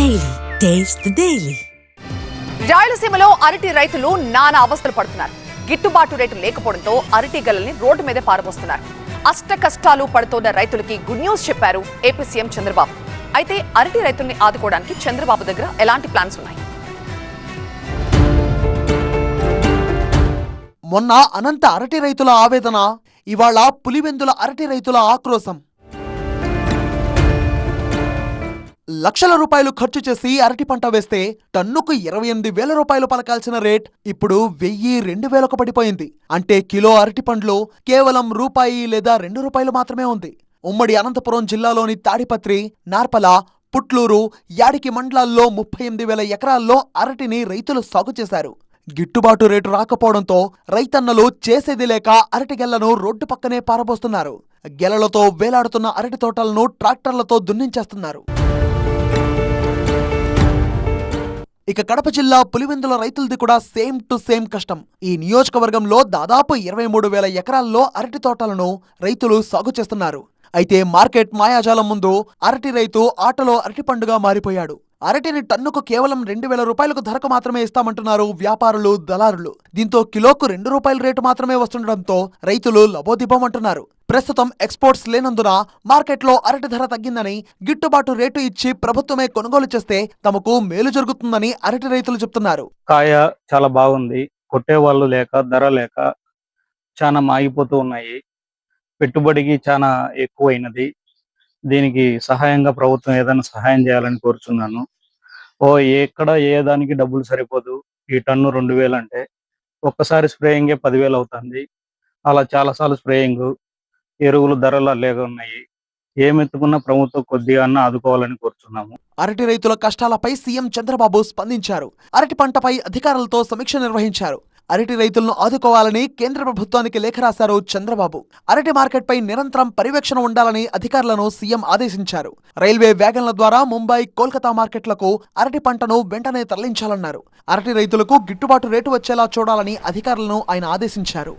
Taste the Daily. రాయలసీమలో అరటి రైతులు నానా అవస్థలు పడుతున్నారు. గిట్టుబాటు రేటు లేకపోవడంతో అరటి గల్లల్ని రోడ్డు మీదే పారబోస్తున్నారు. అష్ట కష్టాలు పడుతోన్న రైతులకి గుడ్ న్యూస్ చెప్పారు ఏపీ సీఎం చంద్రబాబు. అయితే అరటి రైతుల్ని ఆదుకోవడానికి చంద్రబాబు దగ్గర ఎలాంటి ప్లాన్స్ ఉన్నాయి? మొన్న అనంత అరటి రైతుల ఆవేదన ఇవాళ పులివెందుల అరటి రైతుల ఆక్రోశం. లక్షల రూపాయలు ఖర్చు చేసి అరటి పంట వేస్తే టన్నుకు ఇరవై ఎనిమిది వేల రూపాయలు పలకాల్సిన రేట్ ఇప్పుడు వెయ్యి రెండు వేలకు పడిపోయింది. అంటే కిలో అరటి పండ్లు కేవలం రూపాయి లేదా రెండు రూపాయలు మాత్రమే ఉంది. ఉమ్మడి అనంతపురం జిల్లాలోని తాడిపత్రి నార్పల పుట్లూరు యాడికి మండలాల్లో ముప్పై ఎనిమిది వేల ఎకరాల్లో అరటిని రైతులు సాగు చేశారు. గిట్టుబాటు రేటు రాకపోవడంతో రైతన్నలు చేసేది లేక అరటి గెలను రోడ్డు పక్కనే పారబోస్తున్నారు. గెలలతో వేలాడుతున్న అరటి తోటలను ట్రాక్టర్లతో దున్నించేస్తున్నారు. ఇక కడప జిల్లా పులివెందుల రైతులది కూడా సేమ్ టు సేమ్ కష్టం. ఈ నియోజకవర్గంలో దాదాపు ఇరవై మూడు వేల ఎకరాల్లో అరటి తోటలను రైతులు సాగు చేస్తున్నారు. అయితే మార్కెట్ మాయాజాలం ముందు అరటి రైతు ఆటలో అరటి పండుగ మారిపోయాడు. అరటిని టన్నుకు కేవలం రెండు వేల రూపాయలకు ధరకు మాత్రమే ఇస్తామంటున్నారు వ్యాపారులు దళారులు. దీంతో కిలోకు రెండు రూపాయల రేటు మాత్రమే వస్తుండటంతో రైతులు లబోదిబం అంటున్నారు. ప్రస్తుతం ఎక్స్పోర్ట్స్ లేనందున మార్కెట్లో అరటి ధర తగ్గిందని గిట్టుబాటు రేటు ఇచ్చి ప్రభుత్వమే కొనుగోలు చేస్తే తమకు మేలు జరుగుతుందని అరటి రైతులు చెప్తున్నారు. కాయ చాలా బాగుంది. కొట్టే వాళ్ళు లేక ధర లేక చాలా మాగిపోతూ ఉన్నాయి. పెట్టుబడికి చాలా ఎక్కువైనది. దీనికి సహాయంగా ప్రభుత్వం ఏదైనా సహాయం చేయాలని కోరుచున్నాను. ఓ ఎక్కడ ఏ దానికి డబ్బులు సరిపోదు. ఈ టన్ను రెండు వేలు అంటే ఒక్కసారి స్ప్రేయింగే పదివేలు అవుతుంది. అలా చాలాసార్లు స్ప్రేయింగ్ ఎరువులు ధరలు లేక ఉన్నాయి. ఏమెత్తుకున్నా ప్రభుత్వం కొద్దిగా అన్న ఆదుకోవాలని కోరుచున్నాము. అరటి రైతుల కష్టాలపై సీఎం చంద్రబాబు స్పందించారు. అరటి పంటపై అధికారులతో సమీక్ష నిర్వహించారు. అరటి రైతులను ఆదుకోవాలని కేంద్ర ప్రభుత్వానికి లేఖ రాశారు చంద్రబాబు. అరటి మార్కెట్పై నిరంతరం పర్యవేక్షణ ఉండాలని అధికారులను సీఎం ఆదేశించారు. రైల్వే వ్యాగన్ల ద్వారా ముంబై కోల్కతా మార్కెట్లకు అరటి పంటను వెంటనే తరలించాలన్నారు. అరటి రైతులకు గిట్టుబాటు రేటు వచ్చేలా చూడాలని అధికారులను ఆయన ఆదేశించారు.